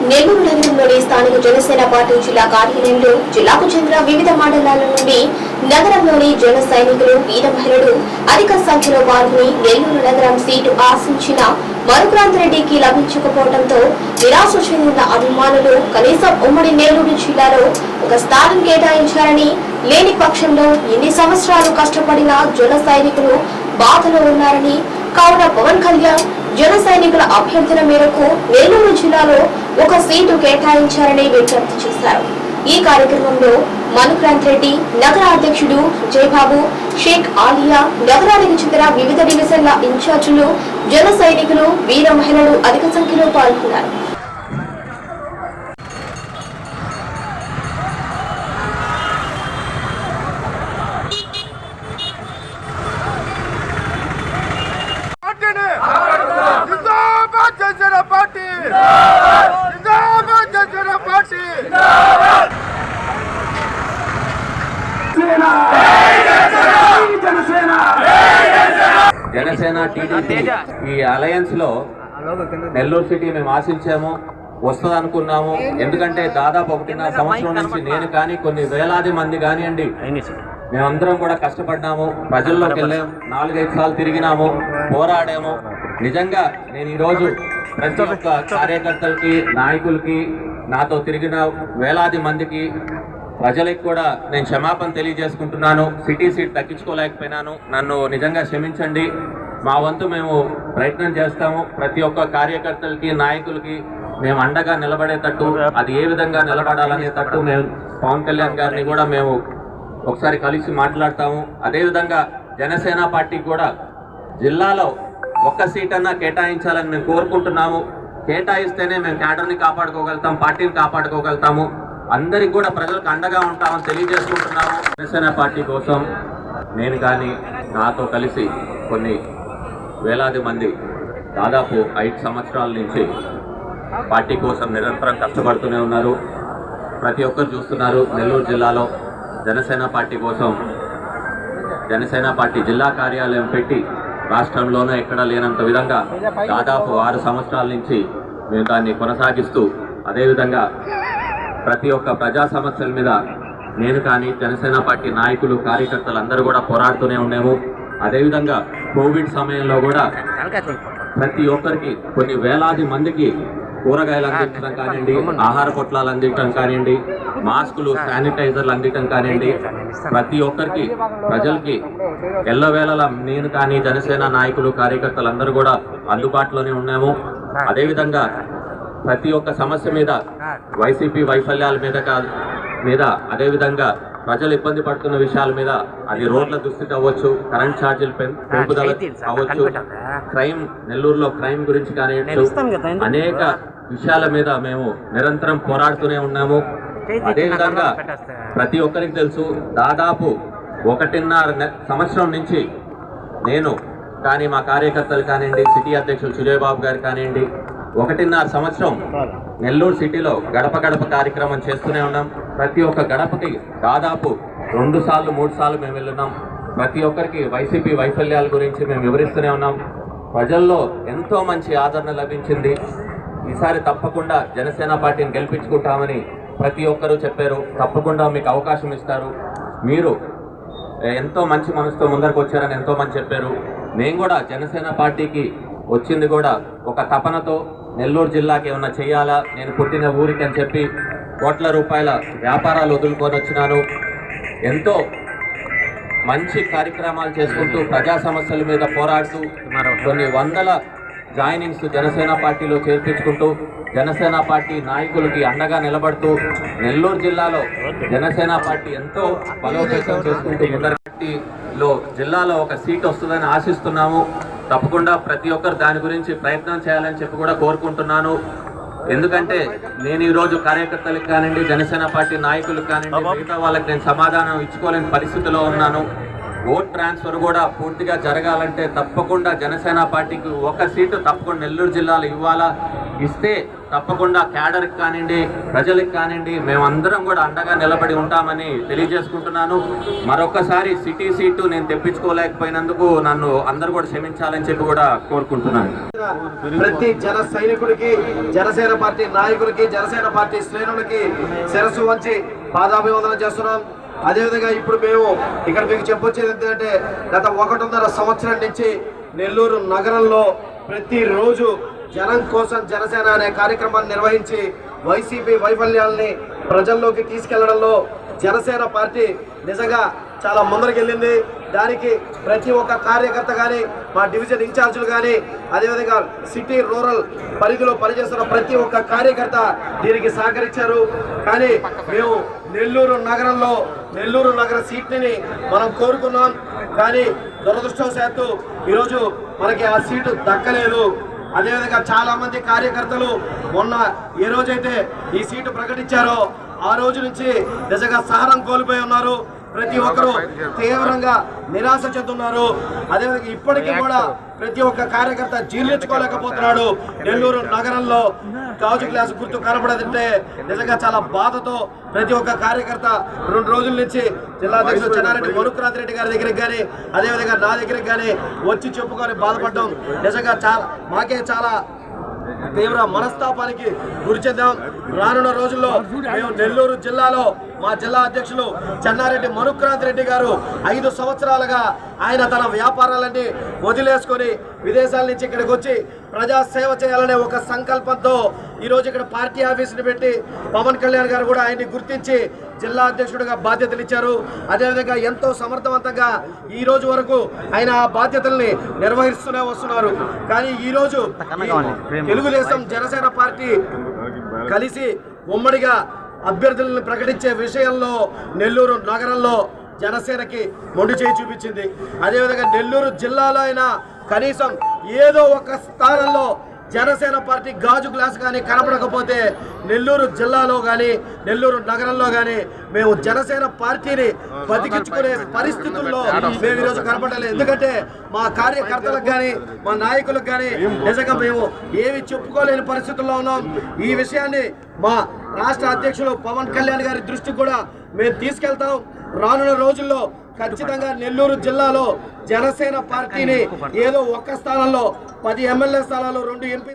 నెల్లూరు నగరంలోని స్థానిక జనసేన పార్టీ జిల్లా కార్యాలయంలో జిల్లాకు చెందిన వివిధ మండలాల నుండి నగరంలోని జన సైనికులు వీర మహిళలు అధిక సంఖ్యలో పాల్గొని నెల్లూరు నగరం సీటు ఆశించిన మరుక్రాంతరెడ్డికి లభించకపోవడంతో నిరాశ చెందిన అభిమానులు కనీసం ఉమ్మడి నెల్లూరు జిల్లాలో ఒక స్థానం కేటాయించారని లేని పక్షంలో ఎన్ని సంవత్సరాలు కష్టపడిన జన సైనికులు బాధలో ఉన్నారని కావున పవన్ కళ్యాణ్ జన సైనికుల అభ్యర్థన మేరకు నెల్లూరు జిల్లాలో ఒక సీటు కేటాయించారని విజ్ఞప్తి చేశారు. ఈ కార్యక్రమంలో మనుక్రాంత్ రెడ్డి నగర అధ్యక్షుడు జయబాబు షేక్ ఆలియా నగరానికి చెందిన వివిధ డివిజన్ల ఇన్ఛార్జీలు జన సైనికులు వీర మహిళలు అధిక సంఖ్యలో పాల్గొన్నారు పార్టీని జిందాబాద్ జనసేన పార్టీ జిందాబాద్ జనసేన పార్టీ జనసేన టీడీపీ ఈ అలయన్స్లో నెల్లూరు సిటీ మేము ఆశించాము వస్తుంది అనుకున్నాము ఎందుకంటే దాదాపు ఒకటిన్నర సంవత్సరం నుంచి నేను కానీ కొన్ని వేలాది మంది కానివ్వండి మేమందరం కూడా కష్టపడ్డాము ప్రజల్లోకి వెళ్ళాము నాలుగైదు సార్లు తిరిగినాము పోరాడాము. నిజంగా నేను ఈరోజు ప్రతి ఒక్క కార్యకర్తలకి నాయకులకి నాతో తిరిగిన వేలాది మందికి ప్రజలకు కూడా నేను క్షమాపణ తెలియజేసుకుంటున్నాను. సిటీ సీట్ దక్కించుకోలేకపోయినాను నన్ను నిజంగా క్షమించండి. మా వంతు మేము ప్రయత్నం చేస్తాము. ప్రతి ఒక్క కార్యకర్తలకి నాయకులకి మేము అండగా నిలబడేటట్టు అది ఏ విధంగా నిలబడాలనేటట్టు మేము పవన్ కళ్యాణ్ గారిని కూడా మేము ఒకసారి కలిసి మాట్లాడతాము. అదేవిధంగా జనసేన పార్టీ కూడా జిల్లాలో ఒక్క సీట్ అన్నా కేటాయించాలని మేము కోరుకుంటున్నాము. కేటాయిస్తేనే మేము క్యాడర్ని కాపాడుకోగలుగుతాం పార్టీని కాపాడుకోగలుగుతాము. అందరికి కూడా ప్రజలకు అండగా ఉంటామని తెలియజేసుకుంటున్నాము. జనసేన పార్టీ కోసం నేను కానీ నాతో కలిసి కొన్ని వేలాది మంది దాదాపు ఐదు సంవత్సరాల నుంచి పార్టీ కోసం నిరంతరం కష్టపడుతూనే ఉన్నారు. ప్రతి ఒక్కరు చూస్తున్నారు నెల్లూరు జిల్లాలో జనసేన పార్టీ కోసం. జనసేన పార్టీ జిల్లా కార్యాలయం పెట్టి రాష్ట్రంలోనూ ఎక్కడా లేనంత విధంగా దాదాపు ఆరు సంవత్సరాల నుంచి మేము దాన్ని కొనసాగిస్తూ అదేవిధంగా ప్రతి ఒక్క ప్రజా సమస్యల మీద నేను కానీ జనసేన పార్టీ నాయకులు కార్యకర్తలు అందరూ కూడా పోరాడుతూనే ఉన్నాము. అదేవిధంగా కోవిడ్ సమయంలో కూడా ప్రతి ఒక్కరికి కొన్ని వేలాది మందికి కూరగాయలు అందించడం కానివ్వండి ఆహార పొట్లాలు అందించడం కానివ్వండి మాస్కులు శానిటైజర్లు అందించడం కానివ్వండి. ప్రతి ఒక్కరికి ప్రజలకి ఎల్లవేళలా నేను కానీ జనసేన నాయకులు కార్యకర్తలు అందరూ కూడా అందుబాటులోనే ఉన్నాము. అదేవిధంగా ప్రతి ఒక్క సమస్య మీద వైసీపీ వైఫల్యాల మీద కాదు మీద అదేవిధంగా ప్రజలు ఇబ్బంది పడుతున్న విషయాల మీద అది రోడ్ల దుస్థితి అవ్వచ్చు కరెంట్ ఛార్జీలు పెం- పెంపుదల అవ్వచ్చు. క్రైమ్ నెల్లూరులో క్రైమ్ గురించి కానివ్వచ్చు అనేక విషయాల మీద మేము నిరంతరం పోరాడుతూనే ఉన్నాము. అదేవిధంగా ప్రతి ఒక్కరికి తెలుసు దాదాపు ఒకటిన్నర సంవత్సరం నుంచి నేను కానీ మా కార్యకర్తలు కానివ్వండి సిటీ అధ్యక్షులు సుజయ్ బాబు గారు కానివ్వండి ఒకటిన్నర సంవత్సరం నెల్లూరు సిటీలో గడప గడప కార్యక్రమం చేస్తూనే ఉన్నాం. ప్రతి ఒక్క గడపకి దాదాపు రెండు సార్లు మూడు సార్లు మేము వెళ్ళున్నాం. ప్రతి ఒక్కరికి వైసీపీ వైఫల్యాల గురించి మేము వివరిస్తూనే ఉన్నాం. ప్రజల్లో ఎంతో మంచి ఆదరణ లభించింది. ఈసారి తప్పకుండా జనసేన పార్టీని గెలిపించుకుంటామని ప్రతి ఒక్కరూ చెప్పారు. తప్పకుండా మీకు అవకాశం ఇస్తారు. మీరు ఎంతో మంచి మనసుతో ముందరకు వచ్చారని ఎంతో మంది చెప్పారు. మేము కూడా జనసేన పార్టీకి వచ్చింది కూడా ఒక తపనతో. నెల్లూరు జిల్లాకి ఏమన్నా చేయాలా? నేను పుట్టిన ఊరికి అని చెప్పి కోట్ల రూపాయల వ్యాపారాలు వదులుకొని వచ్చినాను ఎంతో మంచి కార్యక్రమాలు చేసుకుంటూ ప్రజా సమస్యల మీద పోరాడుతూ కొన్ని వందల జాయినింగ్స్ జనసేన పార్టీలో చేర్పించుకుంటూ జనసేన పార్టీ నాయకులకి అండగా నిలబడుతూ నెల్లూరు జిల్లాలో జనసేన పార్టీ ఎంతో బలోపేతం చేసుకుంటూ పార్టీలో జిల్లాలో ఒక సీట్ వస్తుందని ఆశిస్తున్నాము. తప్పకుండా ప్రతి ఒక్కరు దాని గురించి ప్రయత్నం చేయాలని చెప్పి కూడా కోరుకుంటున్నాను. ఎందుకంటే నేను ఈరోజు కార్యకర్తలకు కానివ్వండి జనసేన పార్టీ నాయకులకు కానివ్వండి మిగతా వాళ్ళకి నేను సమాధానం ఇచ్చుకోలేని పరిస్థితిలో ఉన్నాను. ఓట్ ట్రాన్స్ఫర్ కూడా పూర్తిగా జరగాలంటే తప్పకుండా జనసేన పార్టీకి ఒక సీటు తప్పకుండా నెల్లూరు జిల్లాలో ఇవ్వాలా? ఇస్తే తప్పకుండా క్యాడర్కి కానివ్వండి ప్రజలకు కానివ్వండి మేమందరం కూడా అండగా నిలబడి ఉంటామని తెలియజేసుకుంటున్నాను. మరొకసారి సిటీ సీటు నేను తెప్పించుకోలేకపోయినందుకు నన్ను అందరూ కూడా క్షమించాలని చెప్పి కూడా కోరుకుంటున్నాను. ప్రతి జన సైనికుడికి జనసేన పార్టీ నాయకులకి జనసేన పార్టీ శ్రేణులకి శిరస్సు వంచి పాదాభివందనం చేస్తున్నాం. అదేవిధంగా ఇప్పుడు మేము ఇక్కడ మీకు చెప్పొచ్చేది ఏంటంటే గత ఒకటిన్నర సంవత్సరం నుంచి నెల్లూరు నగరంలో ప్రతిరోజు జనం కోసం జనసేన అనే కార్యక్రమాన్ని నిర్వహించి వైసీపీ వైఫల్యాల్ని ప్రజల్లోకి తీసుకెళ్ళడంలో జనసేన పార్టీ నిజంగా చాలా ముందరకెళ్ళింది. దానికి ప్రతి ఒక్క కార్యకర్త కానీ మా డివిజన్ ఇన్ఛార్జీలు కానీ అదేవిధంగా సిటీ రూరల్ పరిధిలో పనిచేస్తున్న ప్రతి ఒక్క కార్యకర్త దీనికి సహకరించారు. కానీ మేము నెల్లూరు నగరంలో నెల్లూరు నగర సీట్ని మనం కోరుకున్నాం. కానీ దురదృష్టవశాత్తు ఈరోజు మనకి ఆ సీటు దక్కలేదు. అదేవిధంగా చాలా మంది కార్యకర్తలు మొన్న ఏ రోజైతే ఈ సీటు ప్రకటించారో ఆ రోజు నుంచి నిజంగా సహనం కోల్పోయి ఉన్నారు. ప్రతి ఒక్కరూ తీవ్రంగా నిరాశ చెందుతున్నారు. అదేవిధంగా ఇప్పటికీ కూడా ప్రతి ఒక్క కార్యకర్త జీర్ణించుకోలేకపోతున్నాడు. నెల్లూరు నగరంలో గాజు గ్లాస్ గుర్తు కనపడదంటే నిజంగా చాలా బాధతో ప్రతి ఒక్క కార్యకర్త రెండు రోజుల నుంచి జిల్లా అధ్యక్షుడు చెన్నారెడ్డి మనుక్రాంత్ రెడ్డి గారి దగ్గరికి కానీ అదేవిధంగా నా దగ్గరికి కానీ వచ్చి చెప్పుకొని బాధపడడం నిజంగా చాలా మాకే చాలా తీవ్ర మనస్తాపానికి గురి చెందాం రానున్న రోజుల్లో మేము నెల్లూరు జిల్లాలో మా జిల్లా అధ్యక్షులు చెన్నారెడ్డి మనుక్రాంత్ రెడ్డి గారు ఐదు సంవత్సరాలుగా ఆయన తన వ్యాపారాలన్నీ వదిలేసుకొని విదేశాల నుంచి ఇక్కడికి వచ్చి ప్రజాసేవ చేయాలనే ఒక సంకల్పంతో ఈరోజు ఇక్కడ పార్టీ ఆఫీసుని పెట్టి పవన్ కళ్యాణ్ గారు కూడా ఆయన్ని గుర్తించి జిల్లా అధ్యక్షుడిగా బాధ్యతలు ఇచ్చారు. అదేవిధంగా ఎంతో సమర్థవంతంగా ఈ రోజు వరకు ఆయన ఆ బాధ్యతల్ని నిర్వహిస్తూనే వస్తున్నారు. కానీ ఈరోజు తెలుగుదేశం జనసేన పార్టీ కలిసి ఉమ్మడిగా అభ్యర్థులను ప్రకటించే విషయంలో నెల్లూరు నగరంలో జనసేనకి మొండి చేయి చూపించింది. అదేవిధంగా నెల్లూరు జిల్లాలో అయినా కనీసం ఏదో ఒక స్థానంలో జనసేన పార్టీ గాజు గ్లాస్ కానీ కనపడకపోతే నెల్లూరు జిల్లాలో కానీ నెల్లూరు నగరంలో కానీ మేము జనసేన పార్టీని బతికించుకునే పరిస్థితుల్లో మేము ఈరోజు కనపడలేదు. ఎందుకంటే మా కార్యకర్తలకు కానీ మా నాయకులకు కానీ నిజంగా మేము ఏమి చెప్పుకోలేని పరిస్థితుల్లో ఉన్నాం. ఈ విషయాన్ని మా రాష్ట్ర అధ్యక్షులు పవన్ కళ్యాణ్ గారి దృష్టికి కూడా మేము తీసుకెళ్తాం. రానున్న రోజుల్లో ఖచ్చితంగా నెల్లూరు జిల్లాలో జనసేన పార్టీని ఏదో ఒక్క స్థానంలో పది ఎమ్మెల్యే స్థానాలు రెండు ఎంపీ